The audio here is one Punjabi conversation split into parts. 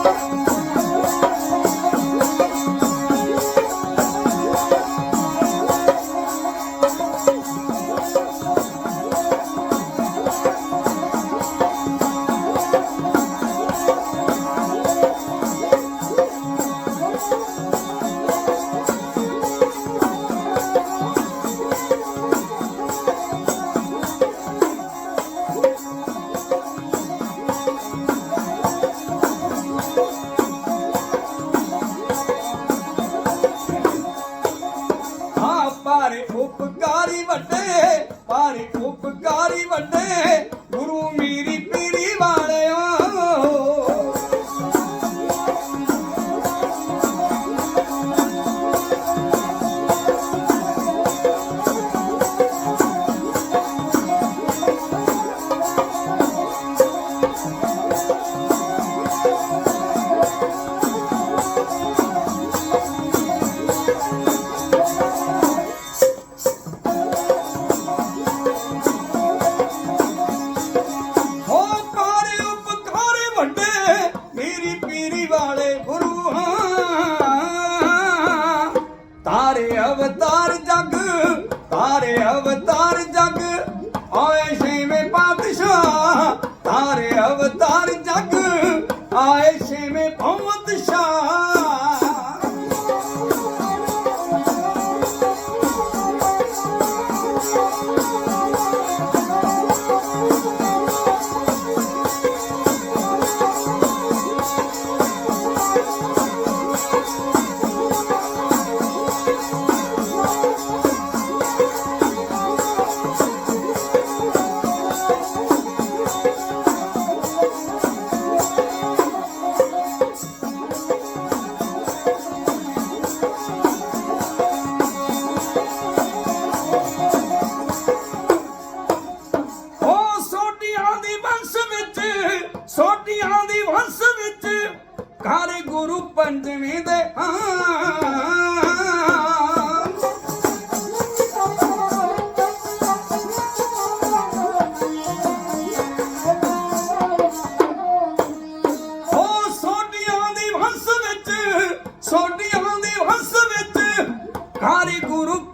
stuff. கொண்டு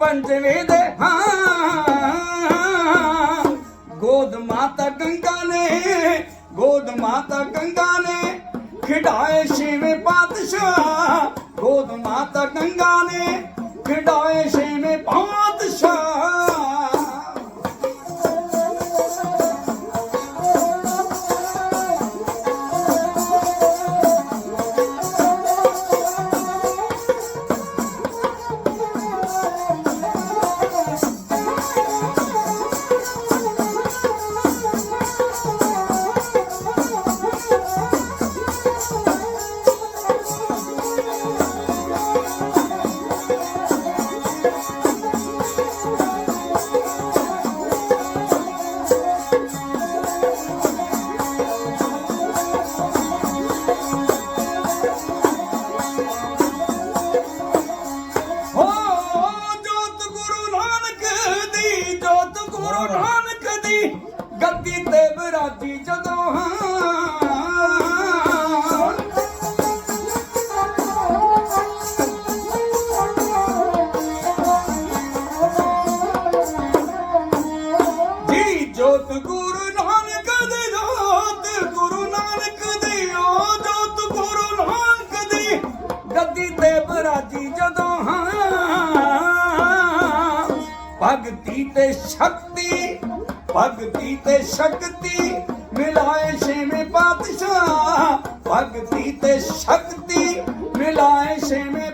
ਪੰਜਵੇਂ ਦੇ ਹਾਂ। ਗੋਦ ਮਾਤਾ ਗੰਗਾ ਨੇ, ਗੋਦ ਮਾਤਾ ਗੰਗਾ ਨੇ ਖਿਡਾਏ ਛੇਵੇਂ ਪਾਤਸ਼ਾਹ। ਗੋਦ ਮਾਤਾ ਗੰਗਾ ਨੇ ਖਿਡਾਏ ਛੇਵੇਂ ਰਾਜੀ ਜਦੋਂ ਹਾਂ। ਭਗਤੀ ਤੇ ਸ਼ਕਤੀ, ਭਗਤੀ ਤੇ ਸ਼ਕਤੀ ਮਿਲਾਏ ਛੇਵੇਂ ਪਾਤਸ਼ਾਹ। ਭਗਤੀ ਤੇ ਸ਼ਕਤੀ ਮਿਲਾਏ ਛੇਵੇਂ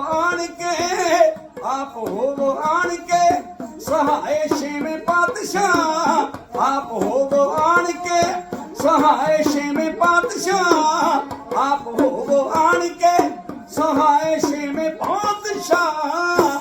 ਆਣ ਕੇ ਆਪ ਹੋਵੋ ਆਣ ਕੇ ਸਹਾਏ ਛੇਵੇਂ ਪਾਤਸ਼ਾਹ। ਆਪ ਹੋਵੋ ਆਣ ਕੇ ਸਹਾਏ ਛੇਵੇਂ ਪਾਤਸ਼ਾਹ। ਆਪ ਹੋਵੋ ਆਣ ਕੇ ਸਹਾਏ ਛੇਵੇਂ ਪਾਤਸ਼ਾਹ।